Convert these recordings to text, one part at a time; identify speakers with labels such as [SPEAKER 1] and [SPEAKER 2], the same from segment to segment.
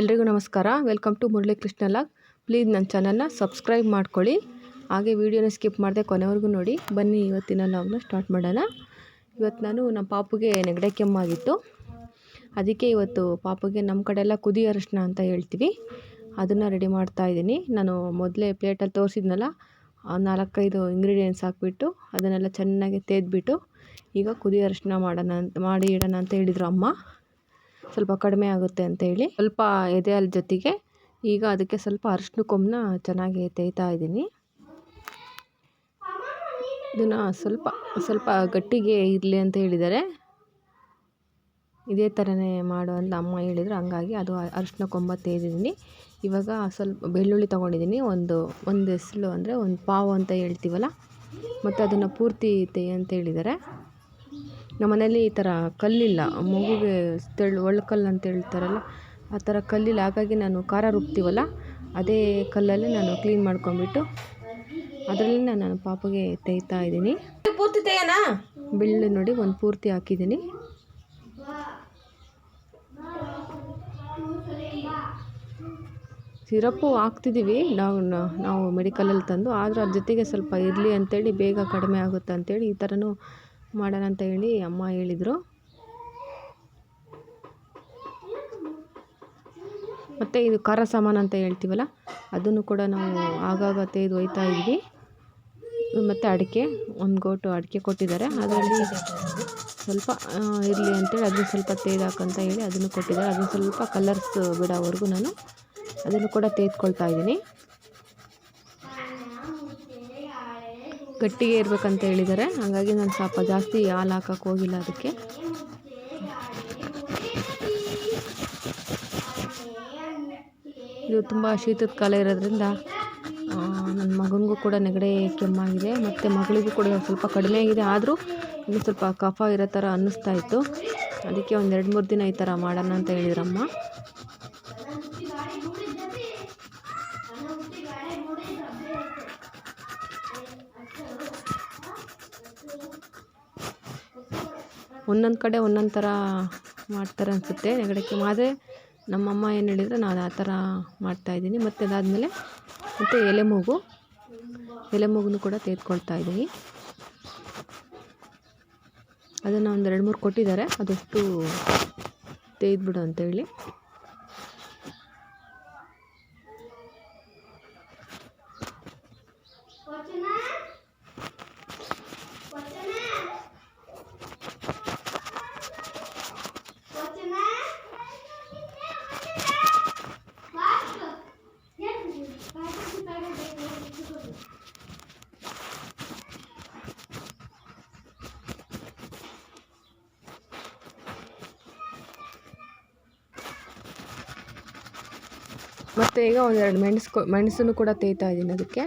[SPEAKER 1] ಎಲ್ರಿಗೂ ನಮಸ್ಕಾರ. Welcome to Murali Krishna log please ನನ್ನ ಚಾನಲ್ನ ಸಬ್ಸ್ಕ್ರೈಬ್ ಮಾಡ್ಕೊಳ್ಳಿ. ಹಾಗೆ ವೀಡಿಯೋನ ಸ್ಕಿಪ್ ಮಾಡಿದೆ ಕೊನೆವರೆಗೂ ನೋಡಿ. ಬನ್ನಿ ಇವತ್ತಿನ ಲಾಗ್ನ ಸ್ಟಾರ್ಟ್ ಮಾಡೋಣ. ಇವತ್ತು ನಾನು ನಮ್ಮ ಪಾಪುಗೆ ನೆಗಡೆ ಕೆಮ್ಮಾಗಿತ್ತು ಅದಕ್ಕೆ ಇವತ್ತು ಪಾಪುಗೆ ನಮ್ಮ ಕಡೆ ಎಲ್ಲ ಕುದಿ ಅರಿಶಿನ ಅಂತ ಹೇಳ್ತೀವಿ. ಅದನ್ನು ರೆಡಿ ಮಾಡ್ತಾ ಇದ್ದೀನಿ. ನಾನು ಮೊದಲೇ ಪ್ಲೇಟಲ್ಲಿ ತೋರಿಸಿದ್ನಲ್ಲ ನಾಲ್ಕೈದು ಇಂಗ್ರೀಡಿಯೆಂಟ್ಸ್ ಹಾಕ್ಬಿಟ್ಟು ಅದನ್ನೆಲ್ಲ ಚೆನ್ನಾಗಿ ತೇದ್ಬಿಟ್ಟು ಈಗ ಕುದಿ ಅರಿಶಿನ ಮಾಡೋಣ ಅಂತ, ಮಾಡಿ ಇಡೋಣ ಅಂತ ಹೇಳಿದರು ಅಮ್ಮ. ಸ್ವಲ್ಪ ಕಡಿಮೆ ಆಗುತ್ತೆ ಅಂತ ಹೇಳಿ ಸ್ವಲ್ಪ ಎದೆ ಹಾಲು ಜೊತೆಗೆ ಈಗ ಅದಕ್ಕೆ ಸ್ವಲ್ಪ ಅರಿಶಿನ ಕೊಂಬನ್ನ ಚೆನ್ನಾಗಿ ತೇಯ್ತಾ ಇದ್ದೀನಿ. ಇದನ್ನು ಸ್ವಲ್ಪ ಸ್ವಲ್ಪ ಗಟ್ಟಿಗೆ ಇರಲಿ ಅಂತ ಹೇಳಿದ್ದಾರೆ. ಇದೇ ಥರನೇ ಮಾಡು ಅಂತ ಅಮ್ಮ ಹೇಳಿದರು. ಹಂಗಾಗಿ ಅದು ಅರಿಶಿನ ಕೊಂಬ ತೆಗೆದಿದ್ದೀನಿ ಇವಾಗ ಸ್ವಲ್ಪ ಬೆಳ್ಳುಳ್ಳಿ ತೊಗೊಂಡಿದ್ದೀನಿ. ಒಂದು ಒಂದು ಎಸಳು ಅಂದರೆ ಒಂದು ಪಾವು ಅಂತ ಹೇಳ್ತೀವಲ್ಲ, ಮತ್ತು ಅದನ್ನು ಪೂರ್ತಿ ತೇ ಅಂತ ಹೇಳಿದ್ದಾರೆ. ನಮ್ಮ ಮನೇಲಿ ಈ ಥರ ಕಲ್ಲಿಲ್ಲ. ಮಗುಗೆ ತೆಳು ಒಳ್ಕಲ್ಲು ಅಂತ ಹೇಳ್ತಾರಲ್ಲ ಆ ಥರ ಕಲ್ಲಿಲ್ಲ. ಹಾಗಾಗಿ ನಾನು ಖಾರ ರುಬ್ತೀವಲ್ಲ ಅದೇ ಕಲ್ಲಲ್ಲಿ ನಾನು ಕ್ಲೀನ್ ಮಾಡ್ಕೊಂಬಿಟ್ಟು ಅದರಲ್ಲಿ ನಾನು ಪಾಪಗೆ ತೆಗಿತಾ ಇದ್ದೀನಿ.
[SPEAKER 2] ಪೂರ್ತಿ ತೆಗೆಯೋಣ
[SPEAKER 1] ಬೆಳ್ಳು ನೋಡಿ ಒಂದು ಪೂರ್ತಿ ಹಾಕಿದ್ದೀನಿ. ಸಿರಪ್ಪು ಹಾಕ್ತಿದ್ದೀವಿ ನಾವು ನಾವು ಮೆಡಿಕಲಲ್ಲಿ ತಂದು ಆದರೂ ಅದ್ರ ಜೊತೆಗೆ ಸ್ವಲ್ಪ ಇರಲಿ ಅಂತೇಳಿ ಬೇಗ ಕಡಿಮೆ ಆಗುತ್ತೆ ಅಂತೇಳಿ ಈ ಥರನೂ ಮಾಡೋಣ ಅಂತ ಹೇಳಿ ಅಮ್ಮ ಹೇಳಿದರು. ಮತ್ತು ಇದು ಖಾರ ಸಾಮಾನು ಅಂತ ಹೇಳ್ತೀವಲ್ಲ, ಅದನ್ನು ಕೂಡ ನಾವು ಆಗಾಗ ತೆಗೆದು ಒಯ್ತಾ ಇದ್ವಿ. ಮತ್ತು ಅಡಿಕೆ, ಒಂದು ಗೋಟು ಅಡಿಕೆ ಕೊಟ್ಟಿದ್ದಾರೆ. ಅದರಲ್ಲಿ ಸ್ವಲ್ಪ ಇರಲಿ ಅಂತೇಳಿ ಅದನ್ನು ಸ್ವಲ್ಪ ತೆಗೆದು ಹೇಳಿ ಅದನ್ನು ಕೊಟ್ಟಿದ್ದಾರೆ. ಅದನ್ನು ಸ್ವಲ್ಪ ಕಲರ್ಸ್ ಬಿಡೋವರೆಗೂ ನಾನು ಅದನ್ನು ಕೂಡ ತೆಗೆದುಕೊಳ್ತಾ ಇದ್ದೀನಿ. ಗಟ್ಟಿಗೆ ಇರಬೇಕಂತ ಹೇಳಿದ್ದಾರೆ. ಹಾಗಾಗಿ ನಾನು ಸ್ವಲ್ಪ ಜಾಸ್ತಿ ಹಾಲು ಹಾಕಕ್ಕೆ ಹೋಗಿಲ್ಲ ಅದಕ್ಕೆ. ಇದು ತುಂಬ ಶೀತದ ಕಾಲ ಇರೋದ್ರಿಂದ ನನ್ನ ಮಗನಿಗೂ ಕೂಡ ನೆಗಡಿ ಕೆಮ್ಮಾಗಿದೆ. ಮತ್ತು ಮಗಳಿಗೂ ಕೂಡ ಸ್ವಲ್ಪ ಕಡಿಮೆ ಆಗಿದೆ. ಆದರೂ ಇನ್ನು ಸ್ವಲ್ಪ ಕಫ ಇರೋ ಥರ ಅನ್ನಿಸ್ತಾ ಇತ್ತು. ಅದಕ್ಕೆ ಒಂದು ಎರಡು ಮೂರು ದಿನ ಈ ಥರ ಮಾಡೋಣ ಅಂತ ಹೇಳಿದ್ರಮ್ಮ. ಒಂದೊಂದು ಕಡೆ ಒಂದೊಂದು ಥರ ಮಾಡ್ತಾರೆ ಅನಿಸುತ್ತೆ ನೆಗಡಿ ಕೆಮ್ಮು ಆದರೆ ನಮ್ಮಮ್ಮ ಏನು ಹೇಳಿದ್ರು, ನಾನು ಆ ಥರ ಮಾಡ್ತಾಯಿದ್ದೀನಿ ಮತ್ತು ಅದಾದಮೇಲೆ ಮತ್ತು ಎಲೆ ಮೂಗು. ಎಲೆ ಮೂಗನ್ನು ಕೂಡ ತೆಗೆದುಕೊಳ್ತಾ ಇದ್ದೀನಿ. ಅದನ್ನು ಒಂದು ಎರಡು ಮೂರು ಕೊಟ್ಟಿದ್ದಾರೆ. ಅದಷ್ಟು ತೆಗೆದ್ಬಿಡು ಅಂತೇಳಿ ಮತ್ತು ಈಗ ಒಂದೆರಡು ಮೆಣಸು ಮೆಣಸನ್ನು ಕೂಡ ತೇಯ್ತಾ ಇದ್ದೀನಿ ಅದಕ್ಕೆ.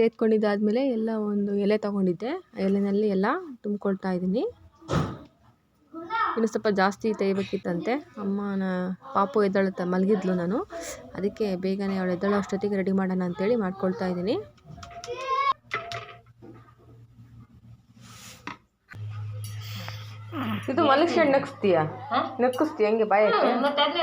[SPEAKER 1] ತೆಗೆದ್ಕೊಂಡಿದ್ದಾದಮೇಲೆ ಎಲ್ಲ ಒಂದು ಎಲೆ ತೊಗೊಂಡಿದ್ದೆ. ಆ ಎಲೆಯಲ್ಲಿ ಎಲ್ಲ ತುಂಬ್ಕೊಳ್ತಾ ಇದ್ದೀನಿ. ಇನ್ನು ಸ್ವಲ್ಪ ಜಾಸ್ತಿ ತೆಗಿಬೇಕಿತ್ತಂತೆ. ಅಮ್ಮನ ಪಾಪು ಎದ್ದೇಳುತ್ತೆ ಮಲಗಿದ್ಲು ನಾನು. ಅದಕ್ಕೆ ಬೇಗನೆ ಅವಳು ಎದ್ದಳು ಅಷ್ಟೊತ್ತಿಗೆ ರೆಡಿ ಮಾಡೋಣ ಅಂತೇಳಿ ಮಾಡ್ಕೊಳ್ತಾ ಇದ್ದೀನಿ. ಇದು ಮಲಗಿಸ್ಕೊಂಡು ನಗಿಸ್ತೀಯಾ ನಕ್ಕಿಸ್ತೀಯ ಹಂಗೆ ಬಾಯಕ್ಕೆ
[SPEAKER 2] ಮತ್ತೆ ಅದೇ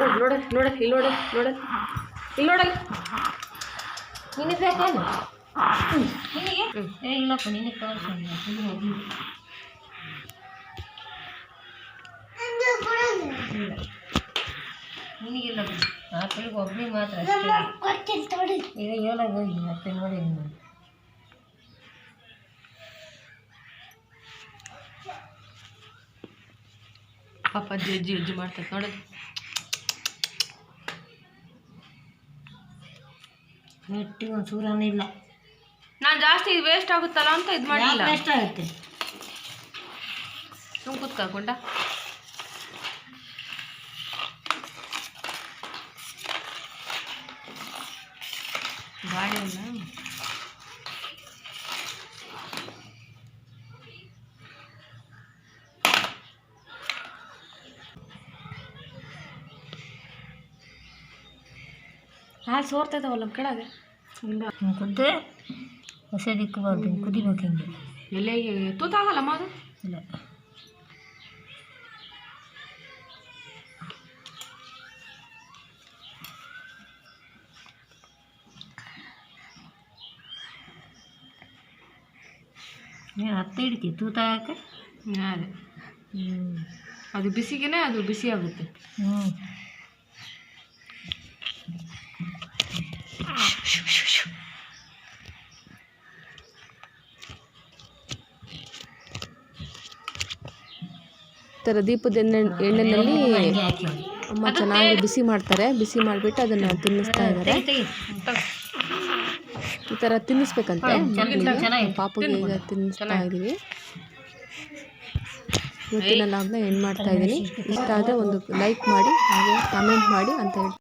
[SPEAKER 1] ನೋಡ ನೋಡ ನೋಡ, ಇಲ್ಲಿ ನೋಡ ನೋಡ. ಇಲ್ಲಿ ನೋಡಲ್ಲ
[SPEAKER 2] ನಿನಗೆ ಬೇಕೇನು ನಿನಗೆ ಏ ಇಲ್ಲಪ್ಪ ನಿನಗೆ ಕಳಿಸ್ತೀನಿ ನಿನಗಿಲ್ಲ ಆ ಕಡೆಗೆ ಒಬ್ಬನಿಗೆ ಮಾತ್ರ ಅಷ್ಟೇ ಈಗ ಹೇಳೋದು ಹೋಗಿ ಮತ್ತೆ ನೋಡಿ ನೀವು
[SPEAKER 1] ಪಾಪ ಅಜ್ಜಿ ಅಜ್ಜಿ ಅಜ್ಜಿ ಮಾಡ್ತೈತೆ ನೋಡೋದು.
[SPEAKER 2] ನೆಟ್ಟಿ ಒಂದು ಚೂರನೂ ಇಲ್ಲ.
[SPEAKER 1] ನಾನು ಜಾಸ್ತಿ ಇದು ವೇಸ್ಟ್ ಆಗುತ್ತಲ್ಲ ಅಂತ ಇದು
[SPEAKER 2] ಮಾಡಿ ವೇಸ್ಟ್ ಆಗುತ್ತೆ?
[SPEAKER 1] ಸುಮ್ ಕೂತ್ಕೊಂಡ ಗಾಳಿ ಹಾಲು ಸೋರ್ತೈತವಲ್ಲ ಕೆಳಗೆ? ಇಲ್ಲ
[SPEAKER 2] ಹಿಂಗೆ ಕುದ್ದೆ. ಹೊಸ ದಿಕ್ಕಬಾರ್ದು ಹಿಂಗೆ ಕುದಿಬೇಕು ಹಿಂಗೆ.
[SPEAKER 1] ಎಲೆಗೆ ತೂತಾಗಲ್ಲಮ್ಮ ಅದು
[SPEAKER 2] ಇಲ್ಲ. ನೀನು ಹತ್ತೆ ಹಿಡಿತಿ ತೂತ ಯಾಕೆ
[SPEAKER 1] ಅದೇ
[SPEAKER 2] ಹ್ಞೂ
[SPEAKER 1] ಅದು ಬಿಸಿಗೆನೆ ಅದು ಬಿಸಿ ಆಗುತ್ತೆ
[SPEAKER 2] ಹ್ಞೂ
[SPEAKER 1] ಥರ ದೀಪದ ಎಣ್ಣೆ ಎಣ್ಣೆಯಲ್ಲಿ ಅಮ್ಮ ಚೆನ್ನಾಗಿ ಬಿಸಿ ಮಾಡ್ತಾರೆ. ಬಿಸಿ ಮಾಡಿಬಿಟ್ಟು ಅದನ್ನು ತಿನ್ನಿಸ್ತಾ ಇದ್ದಾರೆ ಈ ಥರ ತಿನ್ನಿಸ್ಬೇಕಂತೆ. ಪಾಪುಗೆ ಈಗ ತಿನ್ನಿಸ್ತಾ ಇದ್ದೀವಿ ಇವತ್ತಿನ ಲಾಗ್ನ ಎಂಡ್ ಮಾಡ್ತಾ ಇದ್ದೀನಿ ಇಷ್ಟ ಆದರೆ ಒಂದು ಲೈಕ್ ಮಾಡಿ ಹಾಗೆ ಕಾಮೆಂಟ್ ಮಾಡಿ ಅಂತ ಹೇಳ್ತೀನಿ.